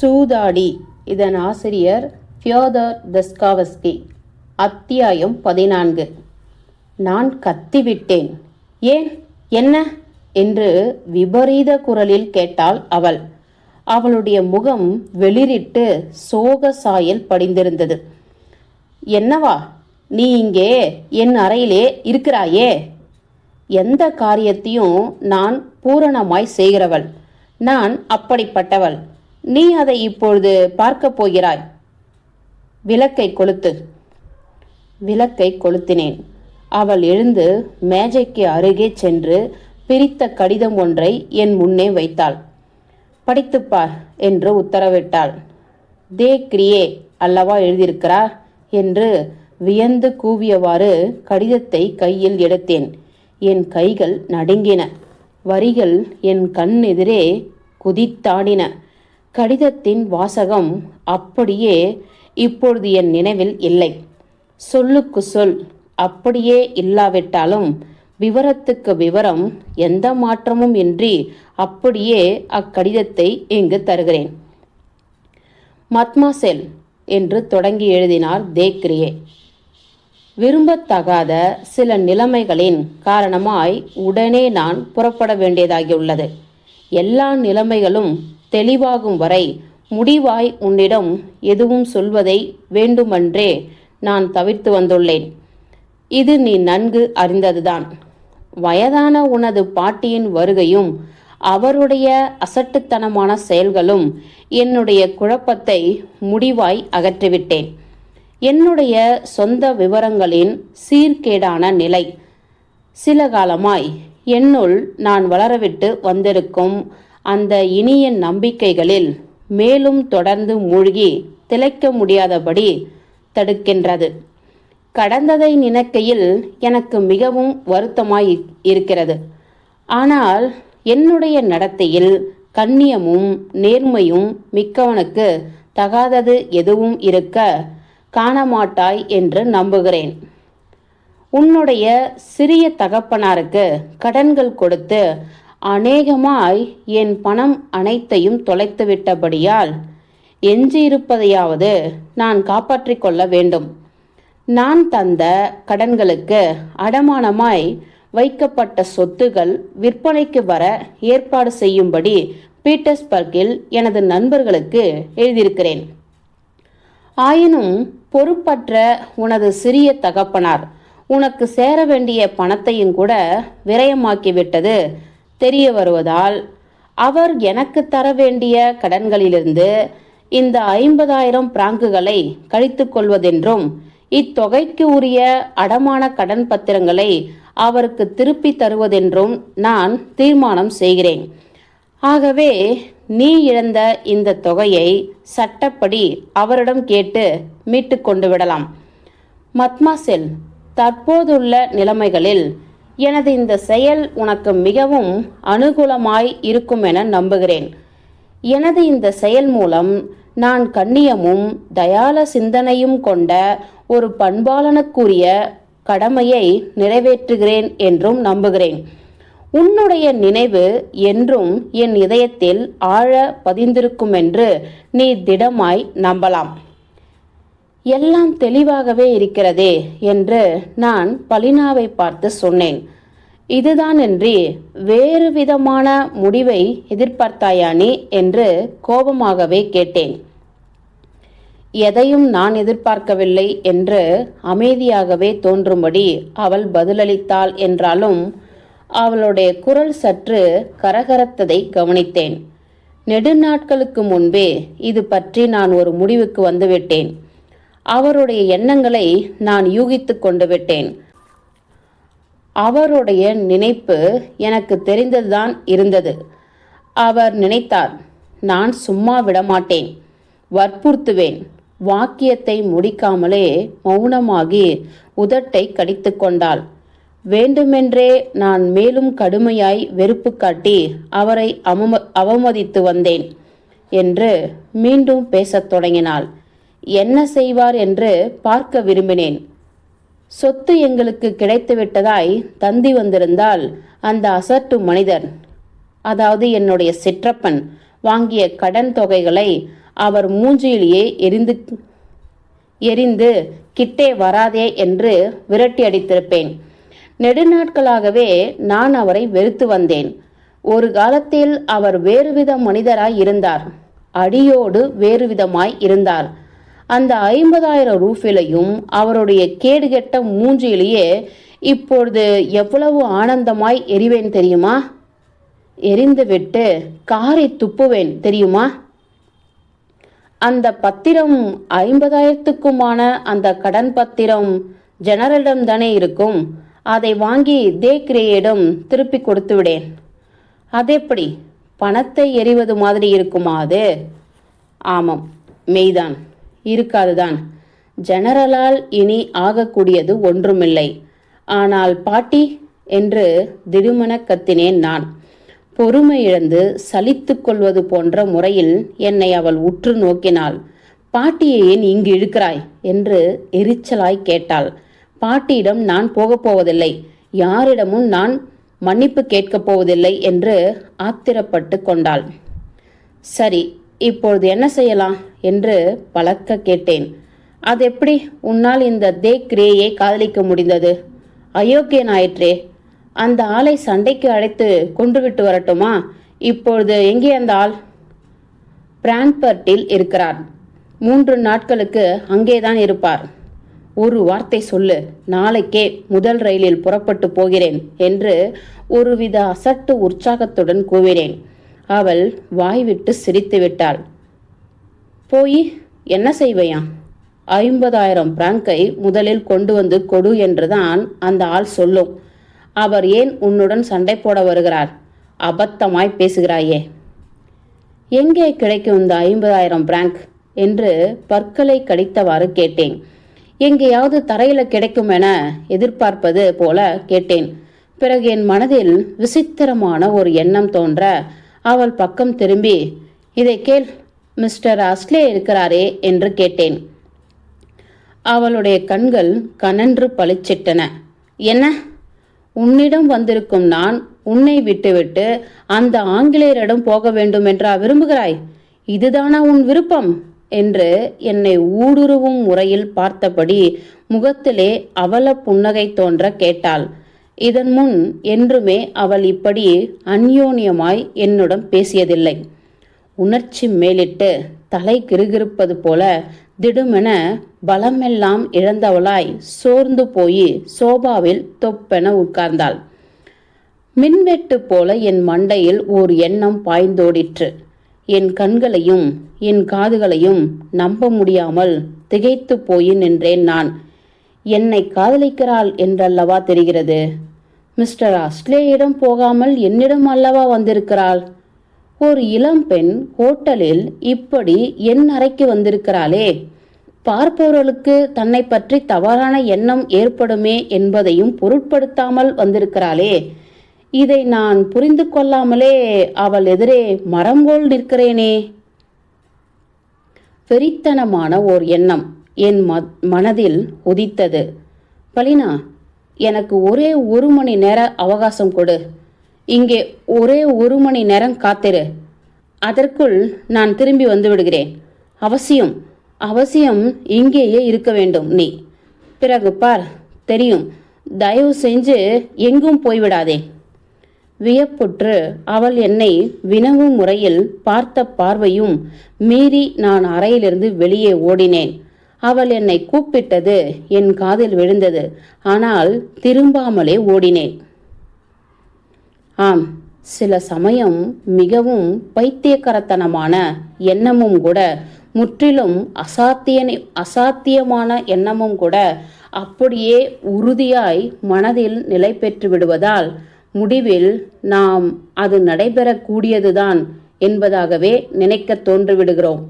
சூதாடி. இதன் ஆசிரியர் ஃபியோதர் தஸ்காவஸ்கி. அத்தியாயம் பதினான்கு. நான் கத்திவிட்டேன். ஏன்? என்ன? என்று விபரீத குரலில் கேட்டாள் அவள். அவளுடைய முகம் வெளிரிட்டு சோக சாயல் படிந்திருந்தது. என்னவா? நீ இங்கே என் அறையிலே இருக்கிறாயே? எந்த காரியத்தையும் நான் பூரணமாய் செய்கிறவள். நான் அப்படிப்பட்டவள். நீ அதை இப்பொழுது பார்க்கப் போகிறாய். விளக்கை கொளுத்து. விளக்கை கொளுத்தினேன். அவள் எழுந்து மேஜைக்கு அருகே சென்று பிரித்த கடிதம் ஒன்றை என் முன்னே வைத்தாள். படித்துப்பார் என்று உத்தரவிட்டாள். தே கிரியே அல்லவா எழுதியிருக்கிறார் என்று வியந்து கூவியவாறு கடிதத்தை கையில் எடுத்தேன். என் கைகள் நடுங்கின. வரிகள் என் கண் எதிரே குதித்தாடின. கடிதத்தின் வாசகம் அப்படியே இப்பொழுது என் நினைவில் இல்லை. சொல்லுக்கு சொல் அப்படியே இல்லாவிட்டாலும் விவரத்துக்கு விவரம் எந்த மாற்றமும் இன்றி அப்படியே அக்கடிதத்தை இங்கு தருகிறேன். மத்மாசெல் என்று தொடங்கி எழுதினார் தேக்ரியே. விரும்பத்தகாத சில நிலைமைகளின் காரணமாய் உடனே நான் புறப்பட வேண்டியதாகியுள்ளது. எல்லா நிலைமைகளும் தெளிவாகும் வரை முடிவாய் உன்னிடம் எதுவும் சொல்வதை வேண்டுமென்றே நான் தவிர்த்து வந்துள்ளேன். இது நீ நன்கு அறிந்ததுதான். வயதான உனது பாட்டியின் வருகையும் அவருடைய அசட்டுத்தனமான செயல்களும் என்னுடைய குழப்பத்தை முடிவாய் அகற்றிவிட்டேன். என்னுடைய சொந்த விவரங்களின் சீர்கேடான நிலை. சில காலமாய் என்னுள் நான் வளரவிட்டு வந்திருக்கும் அந்த இனிய நம்பிக்கைகளில் மேலும் தொடர்ந்து மூழ்கி திளைக்க முடியாதபடி தடுக்கின்றது. கடந்ததை நினைக்கையில் எனக்கு மிகவும் வருத்தமாய் இருக்கிறது. ஆனால் என்னுடைய நடத்தையில் கண்ணியமும் நேர்மையும் மிக்கவனுக்கு தகாதது எதுவும் இருக்க காணமாட்டாய் என்று நம்புகிறேன். உன்னுடைய சிறிய தகப்பனாருக்கு கடன்கள் கொடுத்து அநேகமாய் என் பணம் அனைத்தையும் தொலைத்து விட்டபடியால் எஞ்சியிருப்பதையாவது நான் காப்பாற்றிக் கொள்ள வேண்டும். நான் தந்த கடன்களுக்கு அடமானமாய் வைக்கப்பட்ட சொத்துகள் விற்பனைக்கு வர ஏற்பாடு செய்யும்படி பீட்டர்ஸ்பர்க்கில் எனது நண்பர்களுக்கு எழுதியிருக்கிறேன். ஆயினும் பொறுப்பற்ற உனது சிறிய தகப்பனார் உனக்கு சேர வேண்டிய பணத்தையும் கூட விரயமாக்கிவிட்டது. தெரிய வருவதால் அவர் எனக்கு தர வேண்டிய கடன்களிலிருந்து இந்த ஐம்பதாயிரம் பிராங்குகளை கழித்து கொள்வதென்றும் இத்தொகைக்கு உரிய அடமான கடன் பத்திரங்களை அவருக்கு திருப்பி தருவதென்றும் நான் தீர்மானம் செய்கிறேன். ஆகவே நீ இழந்த இந்த தொகையை சட்டப்படி அவரிடம் கேட்டு மீட்டு கொண்டு விடலாம். மத்மாசெல் தற்போதுள்ள நிலைமைகளில் எனது இந்த செயல் உனக்கு மிகவும் அனுகூலமாய் இருக்கும் என நம்புகிறேன். எனது இந்த செயல் மூலம் நான் கண்ணியமும் தயால சிந்தனையும் கொண்ட ஒரு பண்பாளனுக்குரிய கடமையை நிறைவேற்றுகிறேன் என்றும் நம்புகிறேன். உன்னுடைய நினைவு என்றும் என் இதயத்தில் ஆழ பதிந்திருக்கும் என்று நீ திடமாய் நம்பலாம். எல்லாம் தெளிவாகவே இருக்கிறதே என்று நான் பலினாவை பார்த்து சொன்னேன். இதுதானின்றி வேறு விதமான முடிவை எதிர்பார்த்தாயானி என்று கோபமாகவே கேட்டேன். எதையும் நான் எதிர்பார்க்கவில்லை என்று அமைதியாகவே தோன்றும்படி அவள் பதிலளித்தாள் என்றாலும் அவளுடைய குரல் சற்று கரகரத்ததை கவனித்தேன். நெடுநாட்களுக்கு முன்பே இது பற்றி நான் ஒரு முடிவுக்கு வந்துவிட்டேன். அவருடைய எண்ணங்களை நான் யூகித்து கொண்டு விட்டேன். அவருடைய நினைப்பு எனக்கு தெரிந்ததுதான் இருந்தது. அவர் நினைத்தார் நான் சும்மா விடமாட்டேன். வற்புறுத்துவேன். வாக்கியத்தை முடிக்காமலே மௌனமாகி உதட்டை கடித்து கொண்டாள். வேண்டுமென்றே நான் மேலும் கடுமையாய் வெறுப்பு காட்டி அவரை அவம அவமதித்து வந்தேன் என்று மீண்டும் பேசத் தொடங்கினாள். என்ன செய்வார் என்று பார்க்க விரும்பினேன். சொத்து எங்களுக்கு கிடைத்துவிட்டதாய் தந்தி வந்திருந்தால் அந்த அசட்டு மனிதர் அதாவது என்னுடைய சிற்றப்பன் வாங்கிய கடன் தொகைகளை அவர் மூஞ்சியிலேயே எரிந்து எரிந்து கிட்டே வராதே என்று விரட்டி அடித்திருப்பேன். நெடுநாட்களாகவே நான் அவரை வெறுத்து வந்தேன். ஒரு காலத்தில் அவர் வேறுவித மனிதராய் இருந்தார். அடியோடு வேறுவிதமாய் இருந்தார். அந்த ஐம்பதாயிரம் ரூஃபிலையும் அவருடைய கேடுகெட்ட மூஞ்சியிலேயே இப்பொழுது எவ்வளவு ஆனந்தமாய் எரிவேன் தெரியுமா? எரிந்துவிட்டு காரை துப்புவேன் தெரியுமா? அந்த பத்திரம் ஐம்பதாயிரத்துக்குமான அந்த கடன் பத்திரம் ஜெனரலிடம் தானே இருக்கும். அதை வாங்கி தேக்ரேயிடம் திருப்பி கொடுத்து விடேன் எப்படி பணத்தை எறிவது மாதிரி இருக்குமா அது? ஆமாம் மெய்தான். இருக்காதுதான். ஜெனரலால் இனி ஆகக்கூடியது ஒன்றுமில்லை. ஆனால் பாட்டி என்று திடுமன கத்தினேன் நான். பொறுமை இழந்து சலித்து கொள்வது போன்ற முறையில் என்னை அவள் உற்று நோக்கினாள். பாட்டியை ஏன் இங்கு இழுக்கிறாய்? என்று எரிச்சலாய் கேட்டாள். பாட்டியிடம் நான் போகப் போவதில்லை. யாரிடமும் நான் மன்னிப்பு கேட்கப் போவதில்லை என்று ஆத்திரப்பட்டு கொண்டாள். சரி இப்பொழுது என்ன செய்யலாம் என்று பழக்க கேட்டேன். அது எப்படி? உன்னால் இந்த தேக் கிரேயை காதலிக்க முடிந்தது. அயோக்கியனாயிற்றே அந்த ஆளை சண்டைக்கு அழைத்து கொண்டு விட்டு வரட்டுமா? இப்பொழுது எங்கே அந்த ஆள்? பிரான்பர்ட்டில் இருக்கிறார். மூன்று நாட்களுக்கு அங்கேதான் இருப்பார். ஒரு வார்த்தை சொல்லு. நாளைக்கே முதல் ரயிலில் புறப்பட்டு போகிறேன் என்று ஒருவித அசட்டு உற்சாகத்துடன் கூவினேன். அவள் வாய்விட்டு சிரித்து விட்டாள். போய் என்ன செய்வையாம் ஐம்பதாயிரம் பிராங்கை முதலில் கொண்டு வந்து கொடு என்றுதான் அந்த ஆள் சொல்லும். அவர் ஏன் உன்னுடன் சண்டை போட வருகிறார்? அபத்தமாய் பேசுகிறாயே. எங்கே கிடைக்கும் இந்த ஐம்பதாயிரம் பிராங்க் என்று பற்களை கடித்தவாறு கேட்டேன். எங்கேயாவது தரையில கிடைக்கும் என எதிர்பார்ப்பது போல கேட்டேன். பிறகு என் மனதில் விசித்திரமான ஒரு எண்ணம் தோன்ற அவள் பக்கம் திரும்பி இதை கேள் மிஸ்டர் அஸ்லே இருக்கிறாரே என்று கேட்டேன். அவளுடைய கண்கள் கனன்று பளிச்சிட்டன. என்ன? உன்னிடம் வந்திருக்கும் நான் உன்னை விட்டுவிட்டு அந்த ஆங்கிலேயரிடம் போக வேண்டும் என்றா விரும்புகிறாய்? இதுதானா உன் விருப்பம்? என்று என்னை ஊடுருவும் முறையில் பார்த்தபடி முகத்திலே அவல புன்னகை தோன்ற கேட்டாள். இதன் முன் என்றுமே அவள் இப்படி அந்யோன்யமாய் என்னுடன் பேசியதில்லை. உணர்ச்சி மேலிட்டு தலை கிருகிருப்பது போல திடுமென பலமெல்லாம் இழந்தவளாய் சோர்ந்து போய் சோபாவில் தொப்பென உட்கார்ந்தாள். மின்வெட்டு போல என் மண்டையில் ஓர் எண்ணம் பாய்ந்தோடிற்று. என் கண்களையும் என் காதுகளையும் நம்ப முடியாமல் திகைத்து போய் நின்றேன் நான். என்னை காதலிக்கிறாள் என்றல்லவா தெரிகிறது? மிஸ்டர் அஸ்லேயிடம் போகாமல் என்னிடம் அல்லவா வந்திருக்கிறாள்? ஒரு இளம்பெண் ஹோட்டலில் இப்படி என் அறைக்கு வந்திருக்கிறாளே. பார்ப்பவர்களுக்கு தன்னை பற்றி தவறான எண்ணம் ஏற்படுமே என்பதையும் பொருட்படுத்தாமல் வந்திருக்கிறாளே. இதை நான் புரிந்து கொள்ளாமலே அவள் எதிரே மரம்போல் நிற்கிறேனே. வெறித்தனமான ஓர் எண்ணம். என் ம- மனதில் உதித்தது. பலினா எனக்கு ஒரே ஒரு மணி நேர அவகாசம் கொடு. இங்கே ஒரே ஒரு மணி நேரம் காத்திரு. அதற்குள் நான் திரும்பி வந்து விடுகிறேன். அவசியம் அவசியம் இங்கேயே இருக்க வேண்டும் நீ. பிறகு பார் தெரியும். தயவு செஞ்சு எங்கும் போய்விடாதே. வியப்புற்று அவள் என்னை வினவும் முறையில் பார்த்த பார்வையும் மீறி நான் அறையிலிருந்து வெளியே ஓடினேன். அவள் என்னை கூப்பிட்டது என் காதில் விழுந்தது. ஆனால் திரும்பாமலே ஓடினேன். ஆம் சில சமயம் மிகவும் பைத்தியக்கரத்தனமான எண்ணமும் கூட முற்றிலும் அசாத்தியனை அசாத்தியமான எண்ணமும் கூட அப்படியே உறுதியாய் மனதில் நிலை பெற்று விடுவதால் முடிவில் நாம் அது நடைபெறக்கூடியதுதான் என்பதாகவே நினைக்கத் தோன்றிவிடுகிறோம்.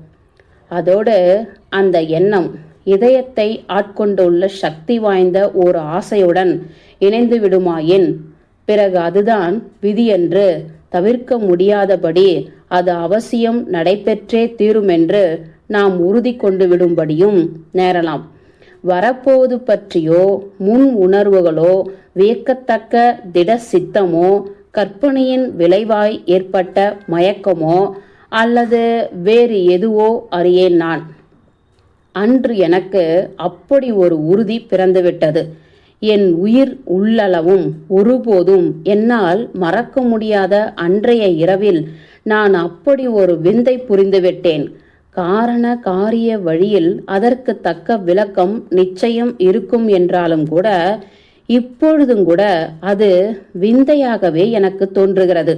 அதோடு அந்த எண்ணம் இதயத்தை ஆட்கொண்டுள்ள சக்தி வாய்ந்த ஒரு ஆசையுடன் இணைந்து விடுமாயின். பிறகு அதுதான் விதியென்று தவிர்க்க முடியாதபடி அது அவசியம் நடைபெற்றே தீருமென்று நாம் உறுதி கொண்டு விடும்படியும் நேரலாம். வரப்போவது பற்றியோ முன் உணர்வுகளோ வியக்கத்தக்க திட சித்தமோ கற்பனையின் விளைவாய் ஏற்பட்ட மயக்கமோ அல்லது வேறு எதுவோ அறியேன் நான். அன்று எனக்கு அப்படி ஒரு உறுதி பிறந்துவிட்டது. என் உயிர் உள்ளளவும் ஒருபோதும் என்னால் மறக்க முடியாத அன்றைய இரவில் நான் அப்படி ஒரு விந்தை புரிந்துவிட்டேன். காரண காரிய வழியில் அதற்கு தக்க விளக்கம் நிச்சயம் இருக்கும் என்றாலும் கூட இப்பொழுதும் கூட அது விந்தையாகவே எனக்கு தோன்றுகிறது.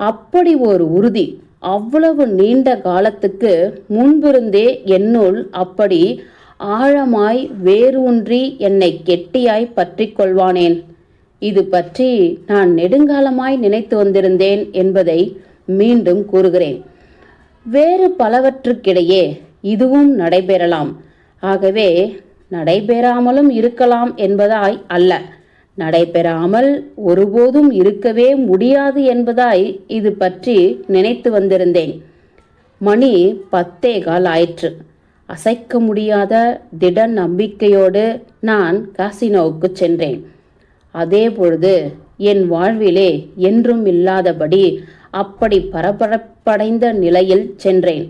அப்படி ஒரு உறுதி அவ்வளவு நீண்ட காலத்துக்கு முன்பிருந்தே என்னுள் அப்படி ஆழமாய் வேரூன்றி என்னை கெட்டியாய் பற்றி கொள்வானேன். இது பற்றி நான் நெடுங்காலமாய் நினைத்து வந்திருந்தேன் என்பதை மீண்டும் கூறுகிறேன். வேறு பலவற்றுக்கிடையே இதுவும் நடைபெறலாம். ஆகவே நடைபெறாமலும் இருக்கலாம் என்பதாய் அல்ல. நடைபெறாமல் ஒருபோதும் இருக்கவே முடியாது என்பதாய் இது பற்றி நினைத்து வந்திருந்தேன். மணி பத்தே கால் ஆயிற்று. அசைக்க முடியாத திட நம்பிக்கையோடு நான் காசினோவுக்கு சென்றேன். அதே பொழுது என் வாழ்விலே என்றும் இல்லாதபடி அப்படி பரபரப்படைந்த நிலையில் சென்றேன்.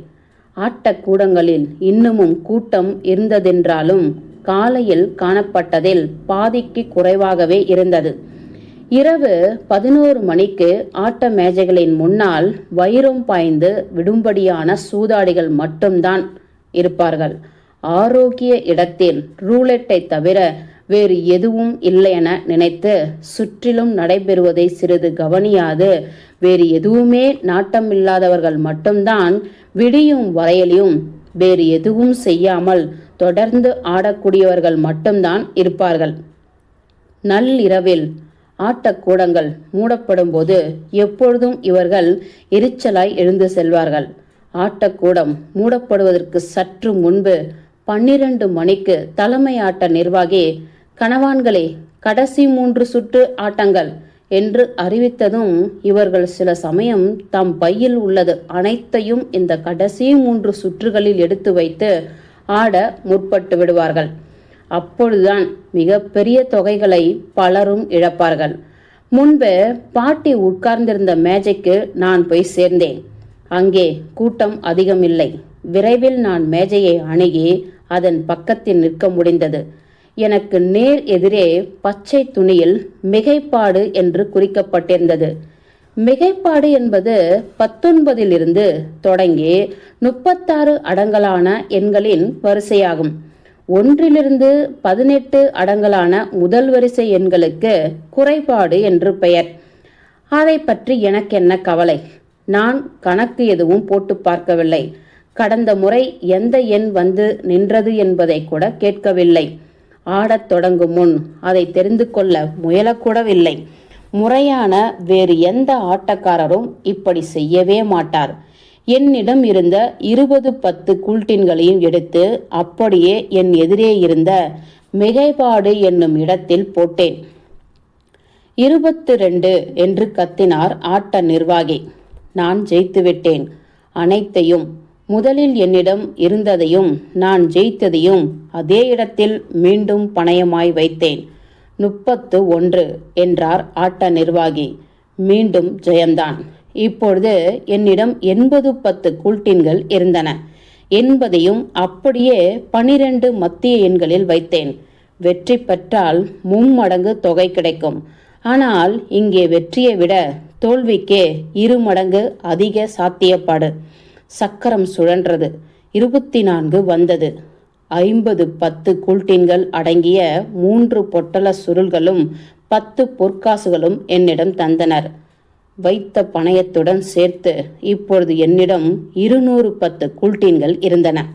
ஆட்டக்கூடங்களில் இன்னமும் கூட்டம் இருந்ததென்றாலும் காலையில் காணப்பட்டதில் பாதிக்கு குறைவாகவே இருந்தது. இரவு பதினோரு மணிக்கு ஆட்ட மேஜைகளின் முன்னால் வைரம் பாய்ந்து விடும்படியான சூதாடிகள் மட்டும்தான் இருப்பார்கள். ஆரோக்கிய இடத்தில் ரூலெட்டை தவிர வேறு எதுவும் இல்லை என நினைத்து சுற்றிலும் நடைபெறுவதை சிறிது கவனியாது. வேறு எதுவுமே நாட்டமில்லாதவர்கள் மட்டும்தான் விடியும் வரையிலும் வேறு எதுவும் செய்யாமல் தொடர்ந்து ஆடக்கூடியவர்கள் மட்டும்தான் இருப்பார்கள். நள்ளிரவில் ஆட்டக்கூடங்கள் மூடப்படும்போது எப்பொழுதும் இவர்கள் எரிச்சலாய் எழுந்து செல்வார்கள். ஆட்டக்கூடம் மூடப்படுவதற்கு சற்று முன்பு பன்னிரண்டு மணிக்கு தலைமை ஆட்ட நிர்வாகி கணவான்களே கடைசி மூன்று சுற்று ஆட்டங்கள். என்று அறிவித்ததும் இவர்கள் சில சமயம் தம் பையில் உள்ளது அனைத்தையும் இந்த கடைசி மூன்று சுற்றுகளில் எடுத்து வைத்து ஆட முற்பட்டு விடுவார்கள். அப்பொழுதுதான் மிக பெரிய தொகைகளை பலரும் இழப்பார்கள். முன்பு பாட்டி உட்கார்ந்திருந்த மேஜைக்கு நான் போய் சேர்ந்தேன். அங்கே கூட்டம் அதிகமில்லை. விரைவில் நான் மேஜையை அணுகி அதன் பக்கத்தில் நிற்க முடிந்தது. எனக்கு நேர் எதிரே பச்சை துணியில் மிகைப்பாடு என்று குறிக்கப்பட்டிருந்தது. மிகைப்பாடு என்பது பத்தொன்பதிலிருந்து தொடங்கி முப்பத்தாறு அடங்கலான எண்களின் வரிசையாகும். ஒன்றிலிருந்து பதினெட்டு அடங்கலான முதல் வரிசை எண்களுக்கு குறைபாடு என்று பெயர். அதை பற்றி எனக்கு என்ன கவலை? நான் கணக்கு எதுவும் போட்டு பார்க்கவில்லை. கடந்த முறை எந்த எண் வந்து நின்றது என்பதை கூட கேட்கவில்லை. ஆடத் தொடங்கும் முன் அதை தெரிந்து கொள்ள முயலக்கூடவில்லை. முறையான வேறு எந்த ஆட்டக்காரரும் இப்படி செய்யவே மாட்டார். என்னிடம் இருந்த இருபது பத்து கூல்டின்களையும் எடுத்து அப்படியே என் எதிரே இருந்த மிகைப்பாடு என்னும் இடத்தில் போட்டேன். இருபத்து ரெண்டு என்று கத்தினார் ஆட்ட நிர்வாகி. நான் ஜெயித்துவிட்டேன். அனைத்தையும் முதலில் என்னிடம் இருந்ததையும் நான் ஜெயித்ததையும் அதே இடத்தில் மீண்டும் பணயமாய் வைத்தேன். முப்பத்து ஒன்று என்றார் ஆட்ட நிர்வாகி. மீண்டும் ஜெயம்தான் இப்பொழுது என்னிடம் எண்பது பத்து கூல்டின்கள் இருந்தன. என்பதையும் அப்படியே பனிரெண்டு மத்திய எண்களில் வைத்தேன். வெற்றி பெற்றால் மும்மடங்கு தொகை கிடைக்கும். ஆனால் இங்கே வெற்றியை விட தோல்விக்கே இரு மடங்கு அதிக சாத்தியப்பாடு. சக்கரம் சுழன்றது. இருபத்தி நான்கு வந்தது. ஐம்பது பத்து கூல்டின்கள் அடங்கிய மூன்று பொட்டல சுருள்களும் பத்து பொற்காசுகளும் என்னிடம் தந்தனர். வைத்த பணயத்துடன் சேர்த்து இப்பொழுது என்னிடம் இருநூறு பத்து கூல்டின்கள் இருந்தன.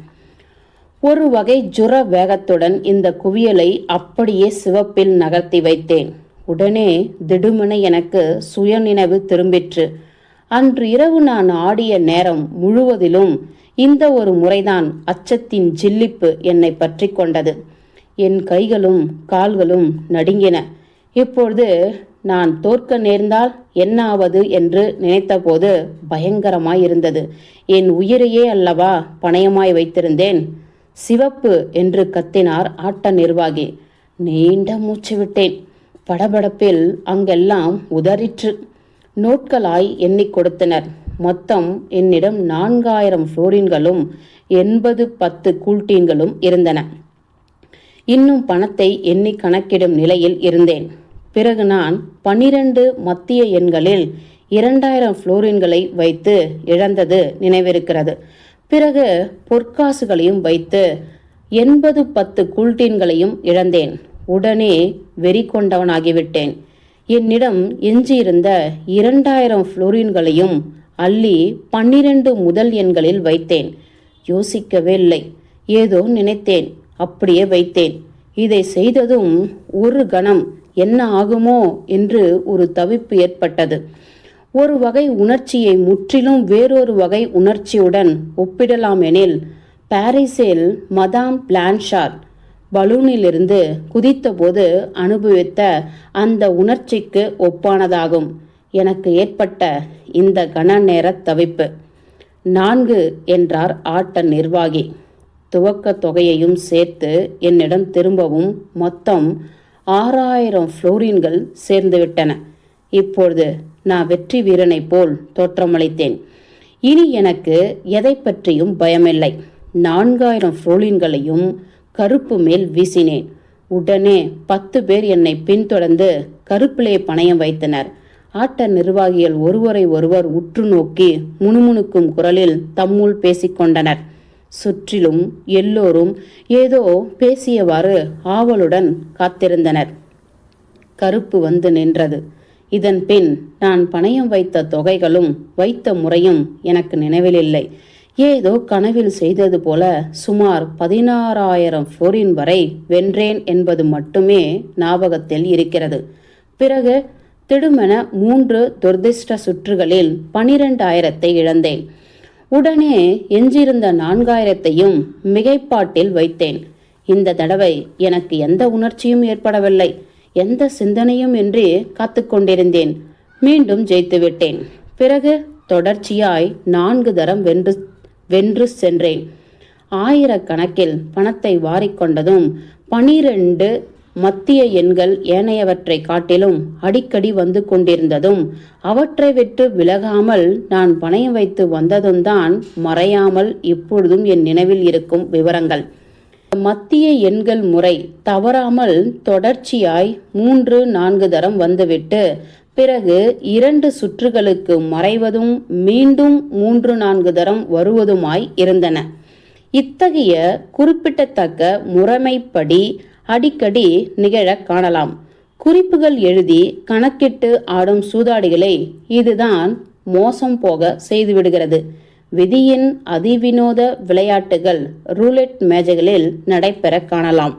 ஒரு வகை ஜுர வேகத்துடன் இந்த குவியலை அப்படியே சிவப்பில் நகர்த்தி வைத்தேன். உடனே திடுமென எனக்கு சுயநினைவு திரும்பிற்று. அன்று இரவு நான் ஆடிய நேரம் முழுவதிலும் இந்த ஒரு முறைதான் அச்சத்தின் ஜில்லிப்பு என்னை பற்றி கொண்டது. என் கைகளும் கால்களும் நடுங்கின. இப்பொழுது நான் தோற்க நேர்ந்தால் என்ன ஆவது என்று நினைத்தபோது பயங்கரமாய் இருந்தது என் உயிரையே அல்லவா பணயமாய் வைத்திருந்தேன். சிவப்பு என்று கத்தினார் ஆட்ட நிர்வாகி. நீண்ட மூச்சு விட்டேன். படபடப்பில் அங்கெல்லாம் உதறிற்று. நோட்களாய் எண்ணிக் கொடுத்தனர். மொத்தம் என்னிடம் நான்காயிரம் ஃப்ளோரின்களும் எண்பது பத்து கூல்டீன்களும் இருந்தன. இன்னும் பணத்தை எண்ணி கணக்கிடும் நிலையில் இருந்தேன். பிறகு நான் பனிரெண்டு மத்திய எண்களில் இரண்டாயிரம் ஃப்ளோரின்களை வைத்து இழந்தது நினைவிருக்கிறது. பிறகு பொற்காசுகளையும் வைத்து எண்பது பத்து குல்டீன்களையும் இழந்தேன். உடனே வெறி கொண்டவனாகிவிட்டேன். என்னிடம் எஞ்சியிருந்த இரண்டாயிரம் புளோரின்களையும் அள்ளி பன்னிரண்டு முதல் எண்களில் வைத்தேன். யோசிக்கவே இல்லை. ஏதோ நினைத்தேன். அப்படியே வைத்தேன். இதை செய்ததும் ஒரு கணம் என்ன ஆகுமோ என்று ஒரு தவிப்பு ஏற்பட்டது. ஒரு வகை உணர்ச்சியை முற்றிலும் வேறொரு வகை உணர்ச்சியுடன் ஒப்பிடலாம் எனில் பாரிஸில் மதாம் பிளான்ஷார் பலூனிலிருந்து குதித்தபோது அனுபவித்த அந்த உணர்ச்சிக்கு ஒப்பானதாகும். எனக்கு ஏற்பட்ட இந்த கன நேர தவிப்பு. நான்கு என்றார் ஆட்ட நிர்வாகி. துவக்க தொகையையும் சேர்த்து என்னிடம் திரும்பவும் மொத்தம் ஆறாயிரம் ஃப்ளோரின்கள் சேர்ந்துவிட்டன இப்பொழுது நான் வெற்றி வீரனைப் போல் தோற்றமளித்தேன். இனி எனக்கு எதை பற்றியும் பயமில்லை. நான்காயிரம் ஃப்ளோரின்களையும் கருப்பு மேல் வீசினேன். உடனே பத்து பேர் என்னை பின்தொடர்ந்து கருப்பிலே பணயம் வைத்தனர். ஆட்ட நிர்வாகிகள் ஒருவரை ஒருவர் உற்று நோக்கி முணுமுணுக்கும் குரலில் தம்முள் பேசிக்கொண்டனர் சுற்றிலும் எல்லோரும் ஏதோ பேசியவாறு ஆவலுடன் காத்திருந்தனர். கருப்பு வந்து நின்றது. இதன் பின் நான் பணயம் வைத்த தொகைகளும் வைத்த முறையும் எனக்கு நினைவில் இல்லை ஏதோ கனவில் செய்தது போல சுமார் பதினாறாயிரம் ஃபோரின் வரை வென்றேன் என்பது மட்டுமே ஞாபகத்தில் இருக்கிறது. பிறகு திடுமென மூன்று துர்திஷ்ட சுற்றுகளில் பனிரெண்டாயிரத்தை இழந்தேன். உடனே எஞ்சியிருந்த நான்காயிரத்தையும் மிகைப்பாட்டில் வைத்தேன். இந்த தடவை எனக்கு எந்த உணர்ச்சியும் ஏற்படவில்லை. எந்த சிந்தனையும் இன்றி காத்து கொண்டிருந்தேன். மீண்டும் ஜெயித்து விட்டேன் பிறகு தொடர்ச்சியாய் நான்கு தரம் வென்று வென்று சென்றேன். ஆயிரக்கணக்கில் பணத்தை வாரிக்கொண்டதும் பனிரெண்டு மத்திய எண்கள் ஏனையவற்றை காட்டிலும் அடிக்கடி வந்து கொண்டிருந்ததும் அவற்றை விட்டு விலகாமல் நான் பணயம் வைத்து வந்ததும் தான் மறையாமல் இப்பொழுதும் என் நினைவில் இருக்கும் விவரங்கள். மத்திய எண்கள் முறை தவறாமல் தொடர்ச்சியாய் மூன்று நான்கு தரம் வந்துவிட்டு பிறகு இரண்டு சுற்றுகளுக்கு மறைவதும் மீண்டும் மூன்று நான்கு தரம் வருவதுமாய் இருந்தன. இத்தகைய குறிப்பிடத்தக்க முறைமைப்படி அடிக்கடி நிகழ காணலாம். குறிப்புகள் எழுதி கணக்கிட்டு ஆடும் சூதாடிகளை இதுதான் மோசம் போக செய்துவிடுகிறது. விதியின் அதிவினோத விளையாட்டுகள் ரூலெட் மேஜைகளில் நடைபெற காணலாம்.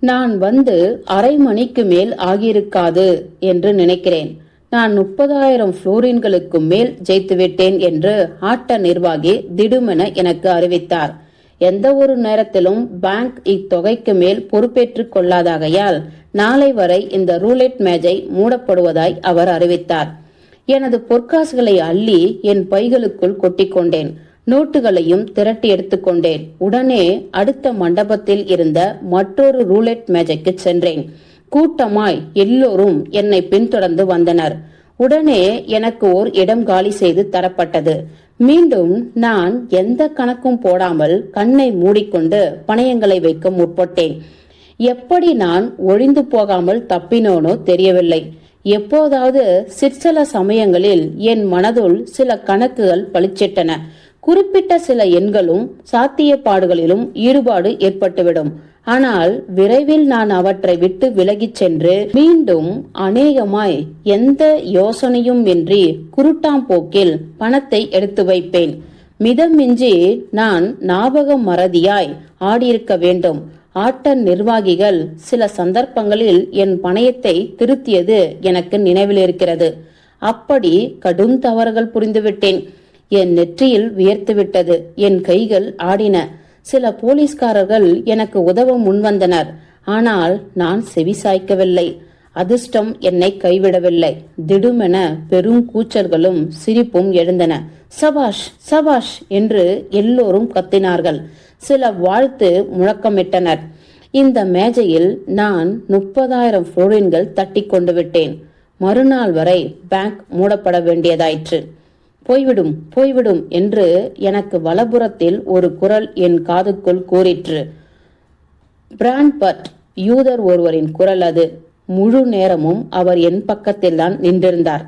நான் வந்து அரை மணிக்கு மேல் ஆகியிருக்காது என்று நினைக்கிறேன். நான் முப்பதாயிரம் புளோரின்களுக்கு மேல் ஜெயித்துவிட்டேன் என்று ஆட்ட நிர்வாகி திடுமென எனக்கு அறிவித்தார். எந்த ஒரு நேரத்திலும் பேங்க் இத்தொகைக்கு மேல் பொறுப்பேற்றுக் கொள்ளாதாகையால் நாளை வரை இந்த ரூலெட் மேஜை மூடப்படுவதாய் அவர் அறிவித்தார். எனது பொற்காசுகளை அள்ளி என் பைகளுக்குள் கொட்டிக்கொண்டேன். நோட்டுகளையும் திரட்டி எடுத்துக்கொண்டேன். உடனே அடுத்த மண்டபத்தில் இருந்த மற்றொரு ரூலெட் மேஜைக்கு சென்றேன். கூட்டமாய் எல்லோரும் என்னை பின்தொடர்ந்து வந்தனர். உடனே எனக்கு ஓர் இடம் காலி செய்து தரப்பட்டது. மீண்டும் நான் எந்த கணக்கும் போடாமல் கண்ணை மூடிக்கொண்டு பணயங்களை வைக்க முற்பட்டேன். எப்படி நான் ஒழிந்து போகாமல் தப்பினோனோ தெரியவில்லை. எப்போதாவது சிற்சில சமயங்களில் என் மனதுள் சில கணக்குகள் பளிச்சிட்டன. குறிப்பிட்ட சில எண்களும் சாத்தியப்பாடுகளிலும் ஈடுபாடு ஏற்பட்டுவிடும். ஆனால் விரைவில் நான் அவற்றை விட்டு விலகிச் சென்று மீண்டும் அநேகமாய் எந்த யோசனையும் இன்றி குருட்டாம்போக்கில் பணத்தை எடுத்து வைப்பேன். மிதமின்றி நான் ஞாபக மறதியாய் ஆடியிருக்க வேண்டும். ஆட்ட நிர்வாகிகள் சில சந்தர்ப்பங்களில் என் பணயத்தை திருத்தியது எனக்கு நினைவில் இருக்கிறது அப்படி கடும் தவறுகள் புரிந்துவிட்டேன். என் நெற்றியில் வியர்த்துவிட்டது. என் கைகள் ஆடின. சில போலீஸ்காரர்கள் எனக்கு உதவ முன்வந்தனர். ஆனால் நான் செவி சாய்க்கவில்லை. அதிர்ஷ்டம் என்னை கைவிடவில்லை. திடுமென பெரும் கூச்சல்களும் சிரிப்பும் எழுந்தன. சபாஷ் சபாஷ் என்று எல்லோரும் கத்தினார்கள். சில வாழ்த்து முழக்கமிட்டனர். இந்த மேஜையில் நான் முப்பதாயிரம் புளோரின்கள் தட்டி கொண்டு விட்டேன். மறுநாள் வரை பேங்க் மூடப்பட வேண்டியதாயிற்று. போய்விடும் போய்விடும் என்று எனக்கு வலபுறத்தில் ஒரு குரல் என் காதுக்குள் கூறிற்று. பிரான்பர்ட் யூதர் ஒருவரின் குரல் அது. முழு நேரமும் அவர் என் பக்கத்தில்தான் நின்றிருந்தார்.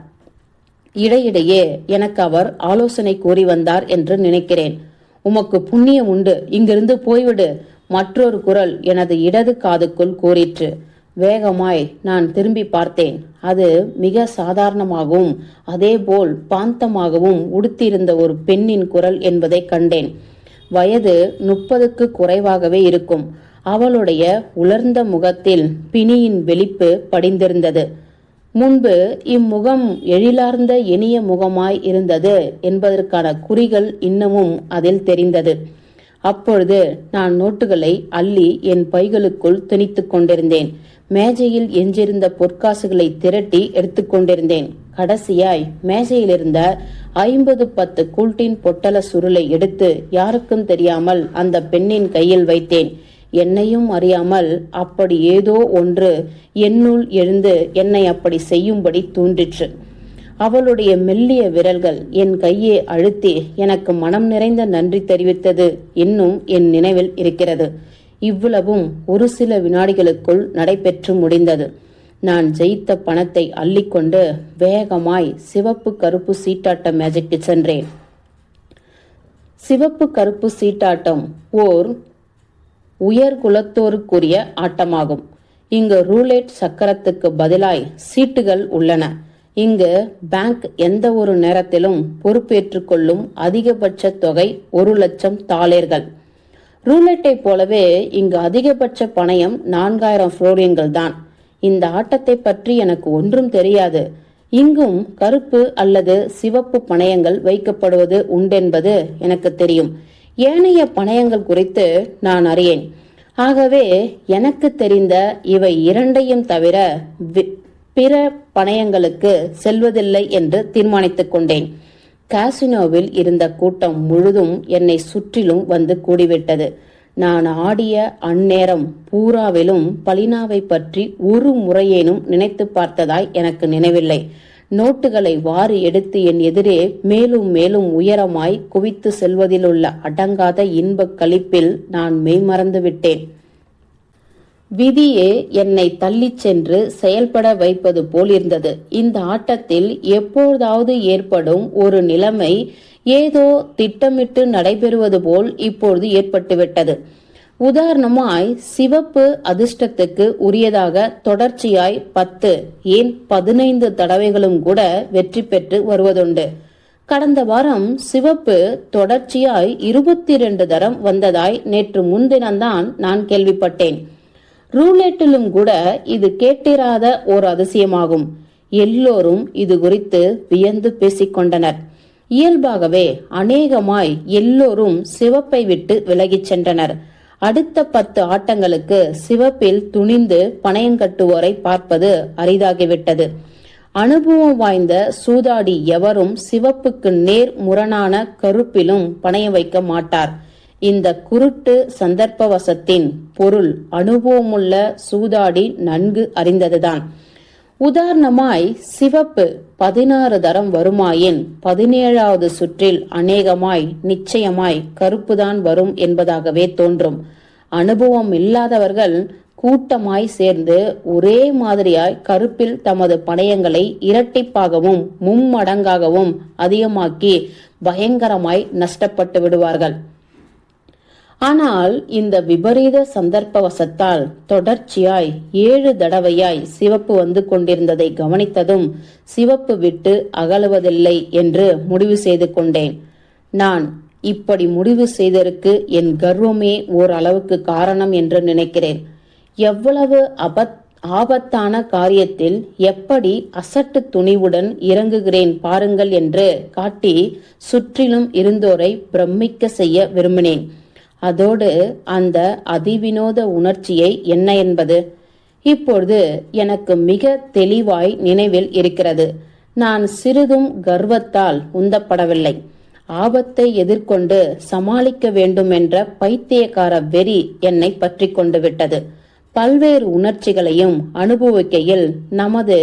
இடையிடையே எனக்கு அவர் ஆலோசனை கூறி வந்தார் என்று நினைக்கிறேன். உமக்கு புண்ணியம் உண்டு இங்கிருந்து போய்விடு. மற்றொரு குரல் எனது இடது காதுக்குள் கூறிற்று. வேகமாய் நான் திரும்பி பார்த்தேன். அது மிக சாதாரணமாகவும் அதேபோல் பாந்தமாகவும் உடுத்தியிருந்த ஒரு பெண்ணின் குரல் என்பதை கண்டேன். வயது முப்பதுக்கு குறைவாகவே இருக்கும். அவளுடைய உலர்ந்த முகத்தில் பிணியின் வெளிப்பு படிந்திருந்தது. முன்பு இம்முகம் எழிலார்ந்த இனிய முகமாய் இருந்தது என்பதற்கான குறிகள் இன்னமும் அதில் தெரிந்தது. அப்பொழுது நான் நோட்டுகளை அள்ளி என் பைகளுக்குள் திணித்துக் கொண்டிருந்தேன். மேஜையில் எஞ்சிருந்த பொற்காசுகளை திரட்டி எடுத்துக்கொண்டிருந்தேன் கடைசியாய் மேஜையிலிருந்த ஐம்பது பத்து கூல்டின் பொட்டல சுருளை எடுத்து யாருக்கும் தெரியாமல் அந்த பெண்ணின் கையில் வைத்தேன். என்னையும் அறியாமல் அப்படி ஏதோ ஒன்று என்னுள் எழுந்து என்னை அப்படி செய்யும்படி தூண்டிற்று அவளுடைய மெல்லிய விரல்கள் என் கையை அழுத்தி எனக்கு மனம் நிறைந்த நன்றி தெரிவித்தது இன்னும் என் நினைவில் இருக்கிறது. இவ்வளவும் ஒரு சில வினாடிகளுக்குள் நடைபெற்று முடிந்தது. நான் ஜெயித்த பணத்தை அள்ளிக்கொண்டு வேகமாய் சிவப்பு கருப்பு சீட்டாட்ட மேஜைக்கு சென்றேன். சிவப்பு கருப்பு சீட்டாட்டம் ஓர் உயர் குலத்தோருக்குரிய ஆட்டமாகும். இங்கு ரூலேட் சக்கரத்துக்கு பதிலாய் சீட்டுகள் உள்ளன. இங்கு பேங்க் எந்த ஒரு நேரத்திலும் பொறுப்பேற்றுக்கொள்ளும் அதிகபட்ச தொகை ஒரு லட்சம் தாளேர்கள். ரூலெட்டை போலவே இங்கு அதிகபட்ச பணயம் நான்காயிரம் புளோரியன்கள் தான். இந்த ஆட்டத்தை பற்றி எனக்கு ஒன்றும் தெரியாது. இங்கும் கருப்பு அல்லது சிவப்பு பணயங்கள் வைக்கப்படுவது உண்டென்பது எனக்கு தெரியும். ஏனைய பணயங்கள் குறித்து நான் அறியேன். ஆகவே எனக்கு தெரிந்த இவை இரண்டையும் தவிர வி- பிற பணயங்களுக்கு செல்வதில்லை என்று தீர்மானித்துக் கொண்டேன். காசினோவில் இருந்த கூட்டம் முழுதும் என்னை சுற்றிலும் வந்து கூடிவிட்டது. நான் ஆடிய அந்நேரம் பூராவிலும் பலினாவை பற்றி ஒரு முறையேனும் நினைத்து பார்த்ததாய் எனக்கு நினைவில்லை. நோட்டுகளை வாரி எடுத்து என் எதிரே மேலும் மேலும் உயரமாய் குவித்து செல்வதிலுள்ள அடங்காத இன்பக் களிப்பில் நான் மெய்மறந்து விட்டேன். விதியே என்னை தள்ளிச் சென்று செயல்பட வைப்பது போல் இருந்தது இந்த ஆட்டத்தில் எப்போதாவது ஏற்படும் ஒரு நிலைமை ஏதோ திட்டமிட்டு நடைபெறுவது போல் இப்பொழுது ஏற்பட்டுவிட்டது. உதாரணமாய் சிவப்பு அதிர்ஷ்டத்துக்கு உரியதாக தொடர்ச்சியாய் பத்து ஏன் பதினைந்து தடவைகளும் கூட வெற்றி பெற்று வருவதுண்டு. கடந்த வாரம் சிவப்பு தொடர்ச்சியாய் இருபத்தி இரண்டு தரம் வந்ததாய் நேற்று முன்தினம்தான் நான் கேள்விப்பட்டேன். ரூலேட்டிலும் கூட இது கேட்டிராத ஓர் அதிசயமாகும். எல்லோரும் இது குறித்து வியந்து பேசிக்கொண்டனர். இயல்பாகவே அநேகமாய் எல்லோரும் சிவப்பை விட்டு விலகிச் சென்றனர். அடுத்த பத்து ஆட்டங்களுக்கு சிவப்பில் துணிந்து பணயம் கட்டுவோரை பார்ப்பது அரிதாகிவிட்டது. அனுபவம் வாய்ந்த சூதாடி எவரும் சிவப்புக்கு நேர் முரணான கருப்பிலும் பணயம் வைக்க மாட்டார். இந்த குருட்டு சந்தர்ப்பவசத்தின் பொருள் அனுபவமுள்ள சூதாடி நன்கு அறிந்ததுதான். உதாரணமாய் சிவப்பு பதினாறு தரம் வருமாயின் பதினேழாவது சுற்றில் அநேகமாய் நிச்சயமாய் கருப்புதான் வரும் என்பதாகவே தோன்றும். அனுபவம் இல்லாதவர்கள் கூட்டமாய் சேர்ந்து ஒரே மாதிரியாய் கருப்பில் தமது பணயங்களை இரட்டிப்பாகவும் மும்மடங்காகவும் அதிகமாக்கி பயங்கரமாய் நஷ்டப்பட்டு விடுவார்கள். ஆனால் இந்த விபரீத சந்தர்ப்பவசத்தால் தொடர்ச்சியாய் ஏழு தடவையாய் சிவப்பு வந்து கொண்டிருந்ததை கவனித்ததும் சிவப்பு விட்டு அகலுவதில்லை என்று முடிவு செய்து கொண்டேன். நான் இப்படி முடிவு செய்ததற்கு என் கர்வமே ஓரளவுக்கு காரணம் என்று நினைக்கிறேன். எவ்வளவு அபத் ஆபத்தான காரியத்தில் எப்படி அசட்டு துணிவுடன் இறங்குகிறேன் பாருங்கள் என்று காட்டி சுற்றிலும் இருந்தோரை பிரமிக்க செய்ய விரும்பினேன். அதோடு அந்த அதிவினோத உணர்ச்சியை என்ன என்பது? இப்பொழுது எனக்கு மிக தெளிவாய் நினைவில் இருக்கிறது. நான் சிறிதும் கர்வத்தால் உந்தப்படவில்லை. ஆபத்தை எதிர்கொண்டு சமாளிக்க வேண்டும் என்ற பைத்தியக்கார வெறி என்னை பற்றி கொண்டு விட்டது. பல்வேறு உணர்ச்சிகளையும் அனுபவிக்கையில் நமது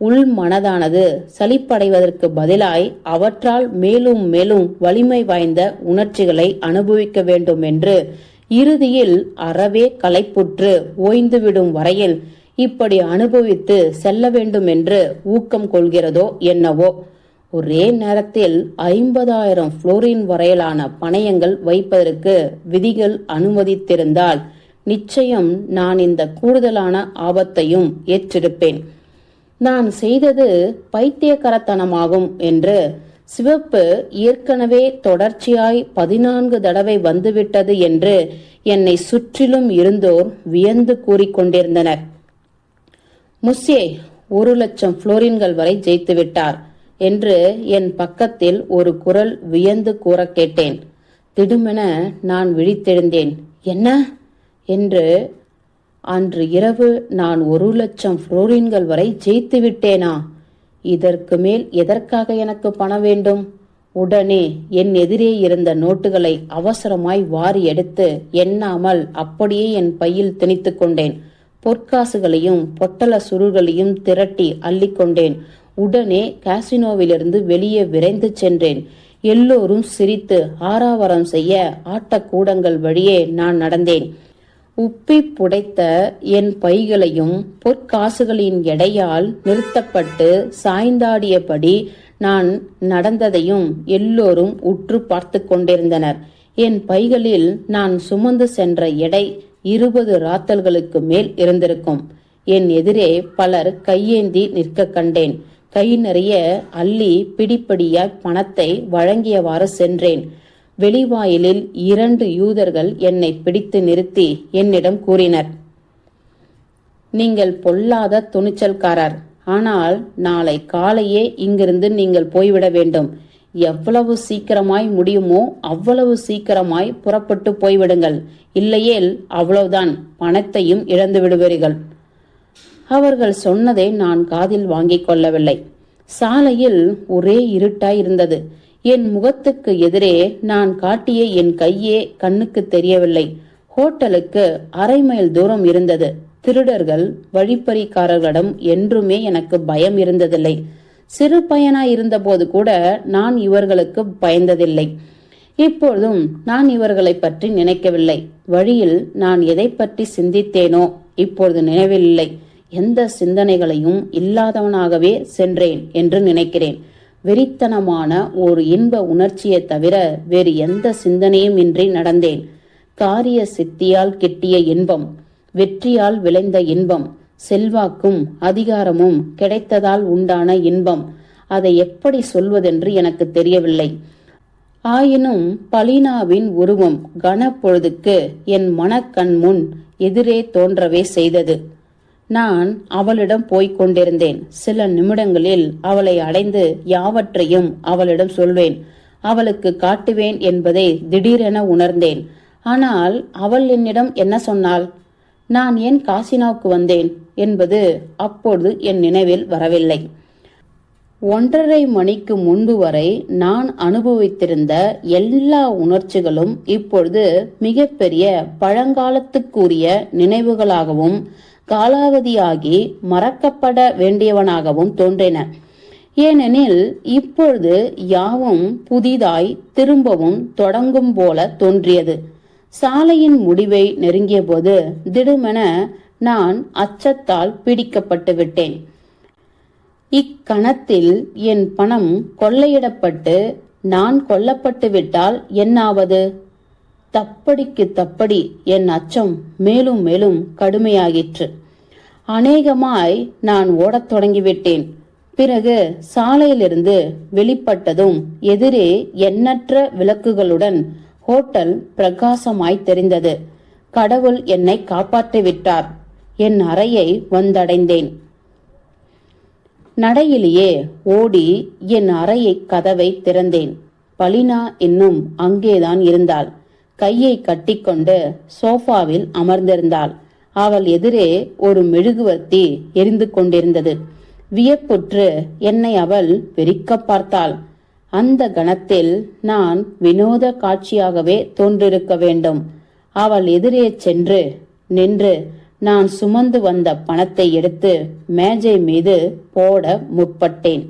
உள் மனதானது சலிப்படைவதற்கு பதிலாய் அவற்றால் மேலும் மேலும் வலிமை வாய்ந்த உணர்ச்சிகளை அனுபவிக்க வேண்டும் என்று இறுதியில் அறவே களைப்புற்று ஓய்ந்துவிடும் வரையில் இப்படி அனுபவித்து செல்ல வேண்டும் என்று ஊக்கம் கொள்கிறதோ என்னவோ? ஒரே நேரத்தில் ஐம்பதாயிரம் புளோரின் வரையிலான பணயங்கள் வைப்பதற்கு விதிகள் அனுமதித்திருந்தால் நிச்சயம் நான் இந்த கூடுதலான ஆபத்தையும் ஏற்றிருப்பேன். நான் செய்தது பைத்தியக்கரத்தனமாகும் என்று சிவப்பு ஏற்கனவே தொடர்ச்சியாய் பதினான்கு தடவை வந்துவிட்டது என்று என்னை சுற்றிலும் இருந்தோர் வியந்து கூறிக்கொண்டிருந்தனர் முஸ்யே ஒரு லட்சம் புளோரின்கள் வரை ஜெயித்து விட்டார் என்று என் பக்கத்தில் ஒரு குரல் வியந்து கூற கேட்டேன். திடுமென நான் விழித்தெழுந்தேன். என்ன? என்று அன்று இரவு நான் ஒரு லட்சம் புளோரின்கள் வரை ஜெயித்து விட்டேனா? இதற்கு மேல் எதற்காக எனக்கு பணம் வேண்டும்? உடனே என் எதிரே இருந்த நோட்டுகளை அவசரமாய் வாரி எடுத்து எண்ணாமல் அப்படியே என் பையில் திணித்து கொண்டேன். பொற்காசுகளையும் பொட்டல சுருள்களையும் திரட்டி அள்ளிக்கொண்டேன் உடனே காசினோவிலிருந்து வெளியே விரைந்து சென்றேன். எல்லோரும் சிரித்து ஆராவரம் செய்ய ஆட்டக்கூடங்கள் வழியே நான் நடந்தேன். உப்பி புடைத்த என் பைகளையும் பொற்காசுகளின் எடையால் நிறுத்தப்பட்டு சாய்ந்தாடியபடி நான் நடந்ததையும் எல்லோரும் உற்று பார்த்து கொண்டிருந்தனர். என் பைகளில் நான் சுமந்து சென்ற எடை இருபது ராத்தல்களுக்கு மேல் இருந்திருக்கும். என் எதிரே பலர் கையேந்தி நிற்க கண்டேன். கை நிறைய அள்ளி பிடிப்படியாய் பணத்தை வழங்கியவாறு சென்றேன். வெளிவாயிலில் இரண்டு யூதர்கள் என்னை பிடித்து நிறுத்தி என்னிடம் கூறினர். நீங்கள் பொல்லாத துணிச்சல்காரர். ஆனால் நாளை காலையே இங்கிருந்து நீங்கள் போய்விட வேண்டும். எவ்வளவு சீக்கிரமாய் முடியுமோ அவ்வளவு சீக்கிரமாய் புறப்பட்டு போய்விடுங்கள். இல்லையேல் அவ்வளவுதான் பணத்தையும் இழந்து விடுவீர்கள். அவர்கள் சொன்னதை நான் காதில் வாங்கிக் கொள்ளவில்லை. சாலையில் ஒரே இருட்டாய் இருந்தது. என் முகத்துக்கு எதிரே நான் காட்டிய என் கையே கண்ணுக்கு தெரியவில்லை. ஹோட்டலுக்கு அரை மைல் தூரம் இருந்தது. திருடர்கள் வழிப்பறிக்காரர்களிடம் என்றுமே எனக்கு பயம் இருந்ததில்லை. சிறு பையனாய் இருந்தபோது கூட நான் இவர்களுக்கு பயந்ததில்லை. இப்பொழுதும் நான் இவர்களை பற்றி நினைக்கவில்லை. வழியில் நான் எதை பற்றி சிந்தித்தேனோ இப்பொழுது நினைவில்லை. எந்த சிந்தனைகளையும் இல்லாதவனாகவே சென்றேன் என்று நினைக்கிறேன். வெறித்தனமான ஒரு இன்ப உணர்ச்சியை தவிர வேறு எந்த சிந்தனையும் இன்றி நடந்தேன். காரிய சித்தியால் கிட்டிய இன்பம் வெற்றியால் விளைந்த இன்பம் செல்வாக்கும் அதிகாரமும் கிடைத்ததால் உண்டான இன்பம் அதை எப்படி சொல்வதென்று எனக்கு தெரியவில்லை. ஆயினும் பலினாவின் உருவம் கனப்பொழுதுக்கு என் மனக்கண் முன் எதிரே தோன்றவே செய்தது. நான் அவளிடம் போய்க் கொண்டிருந்தேன். சில நிமிடங்களில் அவளை அடைந்து யாவற்றையும் அவளிடம் சொல்வேன். அவளுக்கு காட்டுவேன் என்பதை திடீரென உணர்ந்தேன். ஆனால் அவள் என்னிடம் என்ன சொன்னாள்? நான் ஏன் காசினாவுக்கு வந்தேன்? என்பது அப்பொழுது என் நினைவில் வரவில்லை. ஒன்றரை மணிக்கு முன்பு வரை நான் அனுபவித்திருந்த எல்லா உணர்ச்சிகளும் இப்பொழுது மிகப்பெரிய பழங்காலத்துக்குரிய நினைவுகளாகவும் காலாவதியாகி மறக்கப்பட வேண்டியவனாகவும் தோன்றின. ஏனெனில் இப்பொழுது யாவும் புதிதாய் திரும்பவும் தொடங்கும் போல தோன்றியது. சாலையின் முடிவை நெருங்கியபோது திடுமென நான் அச்சத்தால் பிடிக்கப்பட்டு விட்டேன். இக்கணத்தில் என் பணம் கொள்ளையிடப்பட்டு நான் கொல்லப்பட்டு விட்டால் என்னாவது? தப்படிக்கு தப்படி என் அச்சம் மேலும் மேலும் கடுமையாகிற்று அநேகமாய் நான் ஓடத் தொடங்கிவிட்டேன். பிறகு சாலையிலிருந்து வெளிப்பட்டதும் எதிரே எண்ணற்ற விளக்குகளுடன் ஹோட்டல் பிரகாசமாய் தெரிந்தது. கடவுள் என்னை காப்பாற்றிவிட்டார் என் அறையை வந்தடைந்தேன். நடையிலேயே ஓடி என் அறையை கதவை திறந்தேன். பலினா இன்னும் அங்கேதான் இருந்தாள். கையை கட்டிக்கொண்டு சோஃபாவில் அமர்ந்திருந்தாள். அவள் எதிரே ஒரு மெழுகுவர்த்தி எரிந்து கொண்டிருந்தது. வியப்புற்று என்னை அவள் வெறிக்க பார்த்தாள். அந்த கணத்தில் நான் வினோத காட்சியாகவே தோன்றிருக்க வேண்டும். அவள் எதிரே சென்று நின்று நான் சுமந்து வந்த பணத்தை எடுத்து மேஜை மீது போட முற்பட்டேன்.